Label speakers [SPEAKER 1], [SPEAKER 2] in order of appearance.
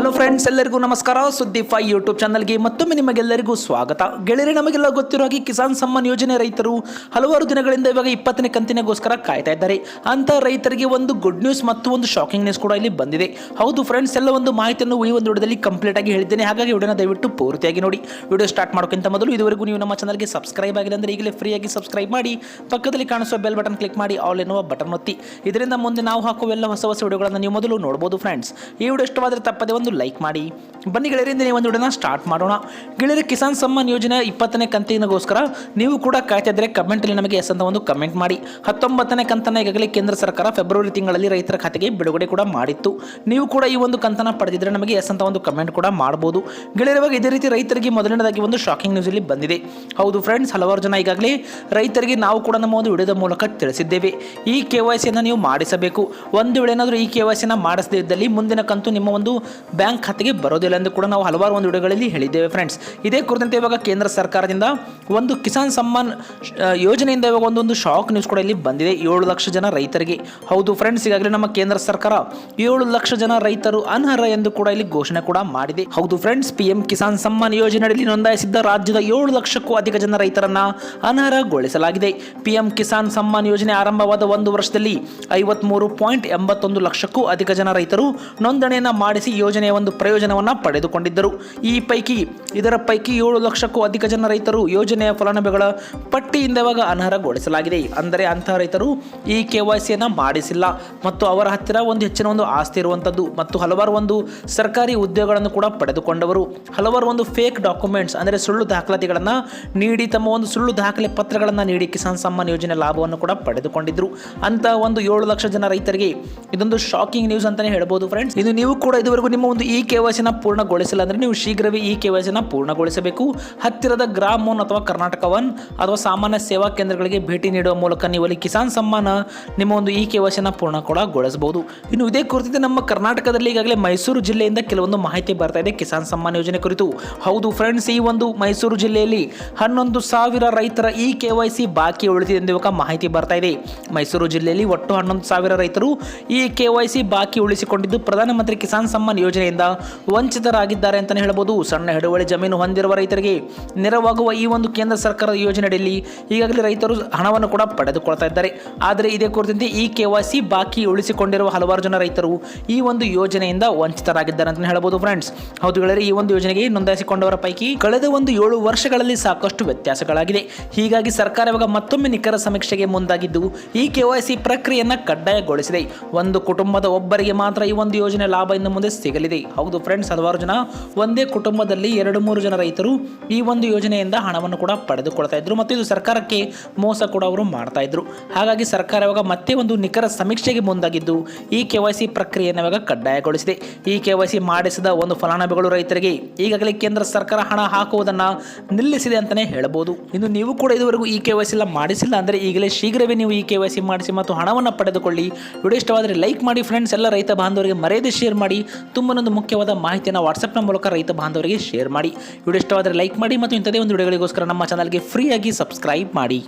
[SPEAKER 1] Hello friends ಎಲ್ಲರಿಗೂ ನಮಸ್ಕಾರ. ಸುದ್ದಿ ಫೈ ಯೂಟ್ಯೂಬ್ ಚಾನಲ್ಗೆ ಮತ್ತೊಮ್ಮೆ ನಿಮಗೆಲ್ಲರಿಗೂ ಸ್ವಾಗತ. ಗೆಳೆಯರೆ, ನಮಗೆಲ್ಲ ಗೊತ್ತಿರೋ ಹಾಗೆ ಕಿಸಾನ್ ಸಮ್ಮಾನ್ ಯೋಜನೆ ರೈತರು ಹಲವಾರು ದಿನಗಳಿಂದ ಇವಾಗ ಇಪ್ಪತ್ತನೇ ಕಂತಿನಗೋಸ್ಕರ ಕಾಯ್ತಾ ಇದ್ದಾರೆ. ಅಂತ ರೈತರಿಗೆ ಒಂದು ಗುಡ್ ನ್ಯೂಸ್ ಮತ್ತು ಒಂದು ಶಾಕಿಂಗ್ ನ್ಯೂಸ್ ಕೂಡ ಇಲ್ಲಿ ಬಂದಿದೆ. ಹೌದು ಫ್ರೆಂಡ್ಸ್ ಎಲ್ಲ ಒಂದು ಮಾಹಿತಿಯನ್ನು ಈ ಒಂದು ವಿಡಿಯೋದಲ್ಲಿ ಕಂಪ್ಲೀಟ್ ಆಗಿ ಹೇಳಿದ್ದೇನೆ. ಹಾಗಾಗಿ ವಿಡಿಯೋನ ದಯವಿಟ್ಟು ಪೂರ್ತಿಯಾಗಿ ನೋಡಿ. ವಿಡಿಯೋ ಸ್ಟಾರ್ಟ್ ಮಾಡೋಕ್ಕಿಂತ ಮೊದಲು ಇದುವರೆಗೂ ನೀವು ನಮ್ಮ ಚಾನಲ್ಗೆ ಸಬ್ಸ್ಕ್ರೈಬ್ ಆಗಿಲ್ಲ ಅಂದರೆ ಈಗಲೇ ಫ್ರೀಯಾಗಿ ಸಬ್ಸ್ಕ್ರೈಬ್ ಮಾಡಿ. ಪಕ್ಕದಲ್ಲಿ ಕಾಣಿಸುವ ಬೆಲ್ ಬಟನ್ ಕ್ಲಿಕ್ ಮಾಡಿ ಆಲ್ ಎನ್ನುವ ಬಟನ್ ಒತ್ತಿ. ಇದರಿಂದ ಮುಂದೆ ನಾವು ಹಾಕುವ ಎಲ್ಲ ಹೊಸ ಹೊಸ ವಿಡಿಯೋಗಳನ್ನು ನೀವು ಮೊದಲು ನೋಡಬಹುದು ಫ್ರೆಂಡ್ಸ್ ಈ ವಿಡಿಯೋ ಇಷ್ಟವಾದರೆ ತಪ್ಪದೆ ಒಂದು ಲೈಕ್ ಮಾಡಿ. ಬನ್ನಿ ಗೆಳೆಯರಿಂದ ನೀವು ಒಂದು ವಿಡಿಯೋನ ಸ್ಟಾರ್ಟ್ ಮಾಡೋಣ. ಗೆಳೆಯರು, ಕಿಸಾನ್ ಸಮ್ಮಾನ್ ಯೋಜನೆ ಇಪ್ಪತ್ತನೇ ಕಂತಿನಗೋಸ್ಕರ ನೀವು ಕೂಡ ಕಾಯ್ತಾ ಇದ್ದರೆ ಕಮೆಂಟಲ್ಲಿ ನಮಗೆ ಎಸ್ ಅಂತ ಒಂದು ಕಮೆಂಟ್ ಮಾಡಿ. ಹತ್ತೊಂಬತ್ತನೇ ಕಂತನ ಈಗಾಗಲೇ ಕೇಂದ್ರ ಸರ್ಕಾರ ಫೆಬ್ರವರಿ ತಿಂಗಳಲ್ಲಿ ರೈತರ ಖಾತೆಗೆ ಬಿಡುಗಡೆ ಕೂಡ ಮಾಡಿತ್ತು. ನೀವು ಕೂಡ ಈ ಒಂದು ಕಂತನ ಪಡೆದಿದ್ರೆ ನಮಗೆ ಎಸ್ ಅಂತ ಒಂದು ಕಮೆಂಟ್ ಕೂಡ ಮಾಡ್ಬೋದು. ಗೆಳೆಯರ, ಇವಾಗ ಇದೇ ರೀತಿ ರೈತರಿಗೆ ಮೊದಲನೇದಾಗಿ ಒಂದು ಶಾಕಿಂಗ್ ನ್ಯೂಸ್ ಇಲ್ಲಿ ಬಂದಿದೆ. ಹೌದು ಫ್ರೆಂಡ್ಸ್ ಹಲವಾರು ಜನ ಈಗಾಗಲೇ ರೈತರಿಗೆ ನಾವು ಕೂಡ ನಮ್ಮ ಒಂದು ವಿಡಿಯೋದ ಮೂಲಕ ತಿಳಿಸಿದ್ದೇವೆ. ಈ ಕೆ ವೈ ಸಿಯನ್ನು ನೀವು ಮಾಡಿಸಬೇಕು. ಒಂದು ವೇಳೆ ಏನಾದರೂ ಈ ಕೆ ವೈ ಸಿನ ಮಾಡಿಸದೇ ಇದ್ದಲ್ಲಿ ಮುಂದಿನ ಕಂತು ನಿಮ್ಮ ಒಂದು ಬ್ಯಾಂಕ್ ಖಾತೆಗೆ ಬರೋದಿಲ್ಲ ಎಂದು ಕೂಡ ನಾವು ಹಲವಾರು ಒಂದು ವಿಡಿಯೋಗಳಲ್ಲಿ ಹೇಳಿದ್ದೇವೆ ಫ್ರೆಂಡ್ಸ್ ಇದೇ ಕುರಿತಂತೆ ಇವಾಗ ಕೇಂದ್ರ ಸರ್ಕಾರದಿಂದ ಒಂದು ಕಿಸಾನ್ ಸಮ್ಮಾನ್ ಯೋಜನೆಯಿಂದ ಇವಾಗ ಒಂದೊಂದು ಶಾಕ್ ನ್ಯೂಸ್ ಕೂಡ ಇಲ್ಲಿ ಬಂದಿದೆ. ಏಳು ಲಕ್ಷ ಜನ ರೈತರಿಗೆ. ಹೌದು ಫ್ರೆಂಡ್ಸ್ ಈಗಾಗಲೇ ನಮ್ಮ ಕೇಂದ್ರ ಸರ್ಕಾರ ಏಳು ಲಕ್ಷ ಜನ ರೈತರು ಅನರ್ಹ ಎಂದು ಕೂಡ ಇಲ್ಲಿ ಘೋಷಣೆ ಕೂಡ ಮಾಡಿದೆ. ಹೌದು friends P M Kisan Samman ಯೋಜನೆಯಲ್ಲಿ ನೋಂದಾಯಿಸಿದ್ದ ರಾಜ್ಯದ ಏಳು ಲಕ್ಷಕ್ಕೂ ಅಧಿಕ ಜನ ರೈತರನ್ನ ಅನರ್ಹಗೊಳಿಸಲಾಗಿದೆ. ಪಿಎಂ ಕಿಸಾನ್ ಸಮ್ಮಾನ್ ಯೋಜನೆ ಆರಂಭವಾದ ಒಂದು ವರ್ಷದಲ್ಲಿ ಐವತ್ಮೂರು ಪಾಯಿಂಟ್ ಎಂಬತ್ತೊಂದು ಲಕ್ಷಕ್ಕೂ ಅಧಿಕ ಜನ ರೈತರು ನೋಂದಣಿಯನ್ನು ಮಾಡಿಸಿ ಯೋಜನೆಯ ಒಂದು ಪ್ರಯೋಜನವನ್ನು ಪಡೆದುಕೊಂಡಿದ್ದರು. ಈ ಪೈಕಿ ಇದರ ಪೈಕಿ ಏಳು ಲಕ್ಷಕ್ಕೂ ಅಧಿಕ ಜನ ರೈತರು ಯೋಜನೆಯ ಫಲಾನುಭವಿಗಳ ಪಟ್ಟಿಯಿಂದ ಇವಾಗ ಅನರ್ಹಗೊಳಿಸಲಾಗಿದೆ. ಅಂದರೆ ಅಂತಹ ರೈತರು ಈ ಕೆ ವೈ ಸಿಯನ್ನು ಮಾಡಿಸಿಲ್ಲ. ಮತ್ತು ಅವರ ಹತ್ತಿರ ಒಂದು ಹೆಚ್ಚಿನ ಒಂದು ಆಸ್ತಿ ಇರುವಂಥದ್ದು ಮತ್ತು ಹಲವಾರು ಒಂದು ಸರ್ಕಾರಿ ಉದ್ಯೋಗಗಳನ್ನು ಕೂಡ ಪಡೆದುಕೊಂಡವರು. ಹಲವಾರು ಒಂದು ಫೇಕ್ ಡಾಕ್ಯುಮೆಂಟ್ಸ್ ಅಂದರೆ ಸುಳ್ಳು ದಾಖಲಾತಿಗಳನ್ನು ನೀಡಿ ತಮ್ಮ ಒಂದು ಸುಳ್ಳು ದಾಖಲೆ ಪತ್ರಗಳನ್ನು ನೀಡಿ ಕಿಸಾನ್ ಸಮ್ಮಾನ್ ಯೋಜನೆ ಲಾಭವನ್ನು ಕೂಡ ಪಡೆದುಕೊಂಡಿದ್ದರು ಅಂತ ಒಂದು ಏಳು ಲಕ್ಷ ಜನ ರೈತರಿಗೆ ಇದೊಂದು ಶಾಕಿಂಗ್ ನ್ಯೂಸ್ ಅಂತಲೇ ಹೇಳ್ಬೋದು ಫ್ರೆಂಡ್ಸ್ ಇದು ನೀವು ಕೂಡ ಇದುವರೆಗೂ ನಿಮ್ಮ ಒಂದು ಈ ಕೆ ವೈ ಸಿನ ಪೂರ್ಣಗೊಳಿಸಿಲ್ಲ ಅಂದರೆ ನೀವು ಶೀಘ್ರವೇ ಈ ಕೆ ವೈ ಸಿನ ಪೂರ್ಣಗೊಳಿಸಬೇಕು. ಹತ್ತಿರದ ಗ್ರಾಮ್ ಒನ್ ಅಥವಾ ಕರ್ನಾಟಕ ಒನ್ ಅಥವಾ ಸಾಮಾನ್ಯ ಸೇವಾ ಕೇಂದ್ರಗಳಿಗೆ ಭೇಟಿ ನೀಡುವ ಮೂಲಕ ನೀವು ಅಲ್ಲಿ ಕಿಸಾನ್ ಸಮ್ಮಾನ ನಿಮ್ಮ ಒಂದು ಈ ಕೆ ವೈ ಸಿನ ಪೂರ್ಣ ಕೂಡ ಗೊಳಿಸಬಹುದು. ಇನ್ನು ಇದೇ ಕುರಿತಂತೆ ನಮ್ಮ ಕರ್ನಾಟಕದಲ್ಲಿ ಈಗಾಗಲೇ ಮೈಸೂರು ಜಿಲ್ಲೆಯಿಂದ ಕೆಲವೊಂದು ಮಾಹಿತಿ ಬರ್ತಾ ಇದೆ ಕಿಸಾನ್ ಸಮ್ಮಾನ್ ಯೋಜನೆ ಕುರಿತು. ಹೌದು ಫ್ರೆಂಡ್ಸ್ ಈ ಒಂದು ಮೈಸೂರು ಜಿಲ್ಲೆಯಲ್ಲಿ ಹನ್ನೊಂದು ಸಾವಿರ ರೈತರ ಈ ಕೆ ವೈ ಸಿ ಬಾಕಿ ಉಳಿದಿದೆ ಎಂದು ಮಾಹಿತಿ ಬರ್ತಾ ಇದೆ. ಮೈಸೂರು ಜಿಲ್ಲೆಯಲ್ಲಿ ಒಟ್ಟು ಹನ್ನೊಂದು ಸಾವಿರ ರೈತರು ಈ ಕೆ ವೈ ಸಿ ಬಾಕಿ ಉಳಿಸಿಕೊಂಡಿದ್ದು ಪ್ರಧಾನಮಂತ್ರಿ ಕಿಸಾನ್ ಸಮ್ಮಾನ್ ಯೋಜನೆಯಿಂದ ವಂಚಿತರಾಗಿದ್ದಾರೆ ಅಂತಲೇ ಹೇಳಬಹುದು. ಸಣ್ಣ ಹಿಡುವಳಿ ಜಮೀನು ಹೊಂದಿರುವ ರೈತರಿಗೆ ನೆರವಾಗುವ ಈ ಒಂದು ಕೇಂದ್ರ ಸರ್ಕಾರದ ಯೋಜನೆಯಲ್ಲಿ ಈಗಾಗಲೇ ರೈತರು ಹಣವನ್ನು ಕೂಡ ಪಡೆದುಕೊಳ್ತಾ ಇದ್ದಾರೆ. ಆದರೆ ಇದೇ ಕುರಿತಂತೆ ಈ ಕೆ ಬಾಕಿ ಉಳಿಸಿಕೊಂಡಿರುವ ಹಲವಾರು ಜನ ರೈತರು ಈ ಒಂದು ಯೋಜನೆಯಿಂದ ವಂಚಿತರಾಗಿದ್ದಾರೆ ಅಂತಲೇ ಹೇಳಬಹುದು ಫ್ರೆಂಡ್ಸ್ ಹೌದು ಹೇಳಿದರೆ ಈ ಒಂದು ಯೋಜನೆಗೆ ನೋಂದಾಯಿಸಿಕೊಂಡವರ ಪೈಕಿ ಕಳೆದ ಒಂದು ಏಳು ವರ್ಷಗಳಲ್ಲಿ ಸಾಕಷ್ಟು ವ್ಯತ್ಯಾಸಗಳಾಗಿದೆ. ಹೀಗಾಗಿ ಸರ್ಕಾರ ಇವಾಗ ಮತ್ತೊಮ್ಮೆ ನಿಖರ ಸಮೀಕ್ಷೆಗೆ ಮುಂದಾಗಿದ್ದು ಈ ಕೆ ವೈ ಸಿ ಪ್ರಕ್ರಿಯೆಯನ್ನು ಕಡ್ಡಾಯಗೊಳಿಸಿದೆ. ಒಂದು ಕುಟುಂಬದ ಒಬ್ಬರಿಗೆ ಮಾತ್ರ ಈ ಒಂದು ಯೋಜನೆ ಲಾಭ ಇನ್ನು ಮುಂದೆ ಸಿಗಲಿದೆ. ಹೌದು ಫ್ರೆಂಡ್ಸ್ ಹಲವಾರು ಜನ ಒಂದೇ ಕುಟುಂಬದಲ್ಲಿ ಎರಡು ಮೂರು ಜನ ರೈತರು ಈ ಒಂದು ಯೋಜನೆಯಿಂದ ಹಣವನ್ನು ಕೂಡ ಪಡೆದುಕೊಳ್ತಾ ಇದ್ರು ಮತ್ತು ಇದು ಸರ್ಕಾರಕ್ಕೆ ಮೋಸ ಕೂಡ ಅವರು ಮಾಡ್ತಾ ಇದ್ರು. ಹಾಗಾಗಿ ಸರ್ಕಾರ ಇವಾಗ ಮತ್ತೆ ಒಂದು ನಿಖರ ಸಮೀಕ್ಷೆಗೆ ಮುಂದಾಗಿದ್ದು ಈ ಕೆ ವೈ ಸಿ ಪ್ರಕ್ರಿಯೆಯನ್ನು ಇವಾಗ ಕಡ್ಡಾಯಗೊಳಿಸಿದೆ. ಈ ಕೆ ವೈ ಸಿ ಮಾಡಿಸಿದ ಒಂದು ಫಲಾನುಭವಿಗಳು ರೈತರಿಗೆ ಈಗಾಗಲೇ ಕೇಂದ್ರ ಸರ್ಕಾರ ಹಣ ಹಾಕುವುದನ್ನು ನಿಲ್ಲಿಸಿದೆ ಅಂತಲೇ ಹೇಳಬಹುದು ಇನ್ನು ನೀವು ಕೂಡ ಇದುವರೆಗೂ ಈ ಕೆ ವೈ ಸಿ ಮಾಡಿಸಿಲ್ಲ ಅಂದರೆ ಈಗಲೇ ಶೀಘ್ರವೇ ನೀವು ಈ ಕೆ ವೈ ಸಿ ಮಾಡಿಸಿ ಮತ್ತು ಹಣವನ್ನು ಪಡೆದುಕೊಳ್ಳಿ. ವಿಡಿಯೋ ಇಷ್ಟವಾದರೆ ಲೈಕ್ ಮಾಡಿ ಫ್ರೆಂಡ್ಸ್ ಎಲ್ಲ ರೈತ ಬಾಂಧವರಿಗೆ ಮರೆಯದೆ ಶೇರ್ ಮಾಡಿ. ತುಂಬನೊಂದು ಮುಖ್ಯವಾದ ಮಾಹಿತಿಯನ್ನು ವಾಟ್ಸಪ್ನ ಮೂಲಕ ರೈತ ಬಾಂಧವರಿಗೆ ಶೇರ್ ಮಾಡಿ. ವಿಡಿಯೋ ಇಷ್ಟವಾದರೆ ಲೈಕ್ ಮಾಡಿ ಮತ್ತು ಇಂಥದೇ ಒಂದು ವಿಡಿಯೋಗಳಿಗೋಸ್ಕರ ನಮ್ಮ ಚಾನಲ್ಗೆ ಫ್ರೀಯಾಗಿ ಸಬ್ಸ್ಕ್ರೈಬ್ ಮಾಡಿ.